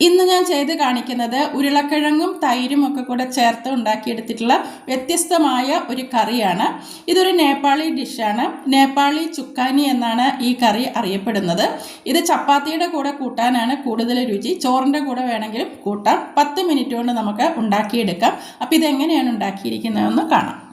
ഇന്ന് ഞാൻ ചെയ്ത് കാണിക്കുന്നത് ഉരുളക്കിഴങ്ങും തൈരും ഒക്കെ കൂടെ ചേർത്ത് ഉണ്ടാക്കിയെടുത്തിട്ടുള്ള വ്യത്യസ്തമായ ഒരു കറിയാണ്. ഇതൊരു നേപ്പാളി ഡിഷാണ്. നേപ്പാളി ചുക്കാനി എന്നാണ് ഈ കറി അറിയപ്പെടുന്നത്. ഇത് ചപ്പാത്തിയുടെ കൂടെ കൂട്ടാനാണ് കൂടുതൽ രുചി. ചോറിന്റെ കൂടെ വേണമെങ്കിലും കൂട്ടാം. പത്ത് മിനിറ്റ് കൊണ്ട് നമുക്ക് ഉണ്ടാക്കിയെടുക്കാം. അപ്പോൾ ഇതെങ്ങനെയാണ് ഉണ്ടാക്കിയിരിക്കുന്നതെന്ന് കാണാം.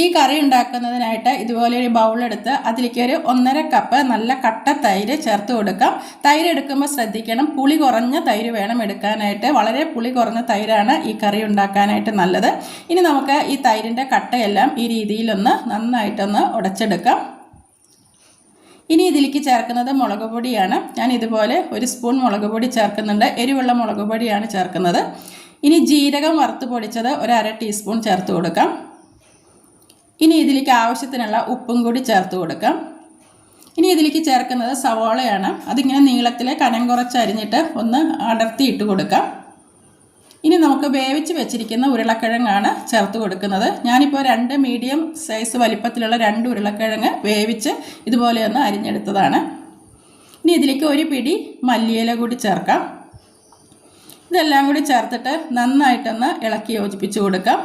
ഈ കറി ഉണ്ടാക്കുന്നതിനായിട്ട് ഇതുപോലെ ഒരു ബൗളെടുത്ത് അതിലേക്ക് ഒരു ഒന്നര കപ്പ് നല്ല കട്ട തൈര് ചേർത്ത് കൊടുക്കാം. തൈര് എടുക്കുമ്പോൾ ശ്രദ്ധിക്കണം. പുളി കുറഞ്ഞ തൈര് വേണം എടുക്കാനായിട്ട്. വളരെ പുളി കുറഞ്ഞ തൈരാണ് ഈ കറി ഉണ്ടാക്കാനായിട്ട് നല്ലത്. ഇനി നമുക്ക് ഈ തൈരിന്റെ കട്ടയെല്ലാം ഈ രീതിയിലൊന്ന് നന്നായിട്ടൊന്ന് ഉടച്ചെടുക്കാം. ഇനി ഇതിലേക്ക് ചേർക്കുന്നത് മുളക് പൊടിയാണ്. ഞാൻ ഇതുപോലെ ഒരു സ്പൂൺ മുളക് പൊടി ചേർക്കുന്നുണ്ട്. എരിവുള്ള മുളക് പൊടിയാണ് ചേർക്കുന്നത്. ഇനി ജീരകം വറുത്ത് പൊടിച്ചത് ഒരു അര ടീസ്പൂൺ ചേർത്ത് കൊടുക്കാം. ഇനി ഇതിലേക്ക് ആവശ്യത്തിനുള്ള ഉപ്പും കൂടി ചേർത്ത് കൊടുക്കാം. ഇനി ഇതിലേക്ക് ചേർക്കുന്നത് സവോളയാണ്. അതിങ്ങനെ നീളത്തിൽ കനം കുറച്ച് അരിഞ്ഞിട്ട് ഒന്ന് അടർത്തി ഇട്ട് കൊടുക്കാം. ഇനി നമുക്ക് വേവിച്ച് വെച്ചിരിക്കുന്ന ഉരുളക്കിഴങ്ങാണ് ചേർത്ത് കൊടുക്കുന്നത്. ഞാനിപ്പോൾ രണ്ട് മീഡിയം സൈസ് വലിപ്പത്തിലുള്ള രണ്ട് ഉരുളക്കിഴങ്ങ് വേവിച്ച് ഇതുപോലെ ഒന്ന് അരിഞ്ഞെടുത്തതാണ്. ഇനി ഇതിലേക്ക് ഒരു പിടി മല്ലിയില കൂടി ചേർക്കാം. ഇതെല്ലാം കൂടി ചേർത്തിട്ട് നന്നായിട്ടൊന്ന് ഇളക്കി യോജിപ്പിച്ച് കൊടുക്കാം.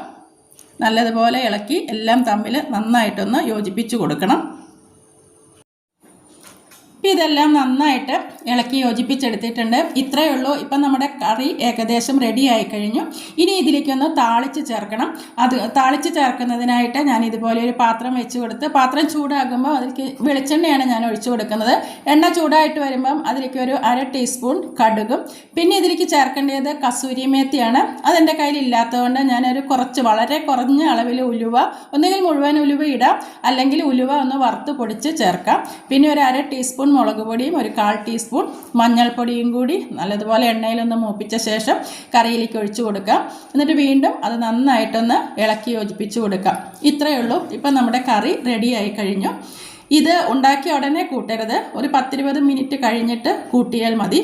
നല്ലതുപോലെ ഇളക്കി എല്ലാം തമ്മിൽ നന്നായിട്ടൊന്ന് യോജിപ്പിച്ച് കൊടുക്കണം. ഇപ്പം ഇതെല്ലാം നന്നായിട്ട് ഇളക്കി യോജിപ്പിച്ചെടുത്തിട്ടുണ്ട്. ഇത്രയേ ഉള്ളൂ. ഇപ്പം നമ്മുടെ കറി ഏകദേശം റെഡി ആയി കഴിഞ്ഞു. ഇനി ഇതിലേക്കൊന്ന് താളിച്ച് ചേർക്കണം. അത് താളിച്ച് ചേർക്കുന്നതിനായിട്ട് ഞാൻ ഇതുപോലെ ഒരു പാത്രം വെച്ച് കൊടുത്ത് പാത്രം ചൂടാകുമ്പോൾ അതിലേക്ക് വെളിച്ചെണ്ണയാണ് ഞാൻ ഒഴിച്ചു കൊടുക്കുന്നത്. എണ്ണ ചൂടായിട്ട് വരുമ്പം അതിലേക്ക് ഒരു അര ടീസ്പൂൺ കടുകും. പിന്നെ ഇതിലേക്ക് ചേർക്കേണ്ടത് കസൂരി മേത്തിയാണ്. അതെന്റെ കയ്യിൽ ഇല്ലാത്തതുകൊണ്ട് ഞാനൊരു കുറച്ച് വളരെ കുറഞ്ഞ അളവിൽ ഉലുവ ഒന്നുകിൽ മുഴുവൻ ഉലുവ ഇടാം അല്ലെങ്കിൽ ഉലുവ ഒന്ന് വറുത്ത് പൊടിച്ച് ചേർക്കാം. പിന്നെ ഒരു അര ടീസ്പൂൺ മുളക് പൊടിയും ഒരു കാൽ ടീസ്പൂൺ മഞ്ഞൾപ്പൊടിയും കൂടി നല്ലതുപോലെ എണ്ണയിലൊന്ന് മൂപ്പിച്ച ശേഷം കറിയിലേക്ക് ഒഴിച്ചു കൊടുക്കാം എന്നിട്ട് വീണ്ടും അത് നന്നായിട്ടൊന്ന് ഇളക്കി യോജിപ്പിച്ച് കൊടുക്കാം ഇത്രയേ ഉള്ളൂ. ഇപ്പം നമ്മുടെ കറി റെഡിയായി കഴിഞ്ഞു. ഇത് ഉണ്ടാക്കിയ ഉടനെ കൂട്ടരുത്. ഒരു പത്തിരുപത് മിനിറ്റ് കഴിഞ്ഞിട്ട് കൂട്ടിയാൽ മതി.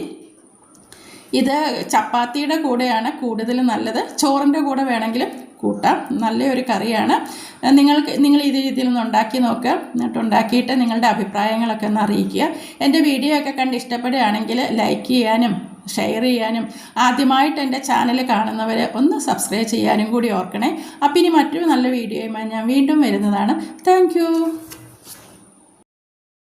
ഇത് ചപ്പാത്തിയുടെ കൂടെയാണ് കൂടുതൽ നല്ലത്. ചോറിന്റെ കൂടെ വേണമെങ്കിലും കൂട്ടാം. നല്ലൊരു കറിയാണ്. നിങ്ങൾക്ക് നിങ്ങൾ ഈ രീതിയിൽ ഒന്ന് ഉണ്ടാക്കി നോക്കുക എന്നിട്ട് ഉണ്ടാക്കിയിട്ട് നിങ്ങളുടെ അഭിപ്രായങ്ങളൊക്കെ ഒന്ന് അറിയിക്കുക. എന്റെ വീഡിയോ ഒക്കെ കണ്ട് ഇഷ്ടപ്പെടുകയാണെങ്കിൽ ലൈക്ക് ചെയ്യാനും ഷെയർ ചെയ്യാനും ആദ്യമായിട്ട് എന്റെ ചാനൽ കാണുന്നവർ ഒന്ന് സബ്സ്ക്രൈബ് ചെയ്യാനും കൂടി ഓർക്കണേ. അപ്പം ഇനി മറ്റൊരു നല്ല വീഡിയോയുമായി ഞാൻ വീണ്ടും വരുന്നതാണ്. താങ്ക്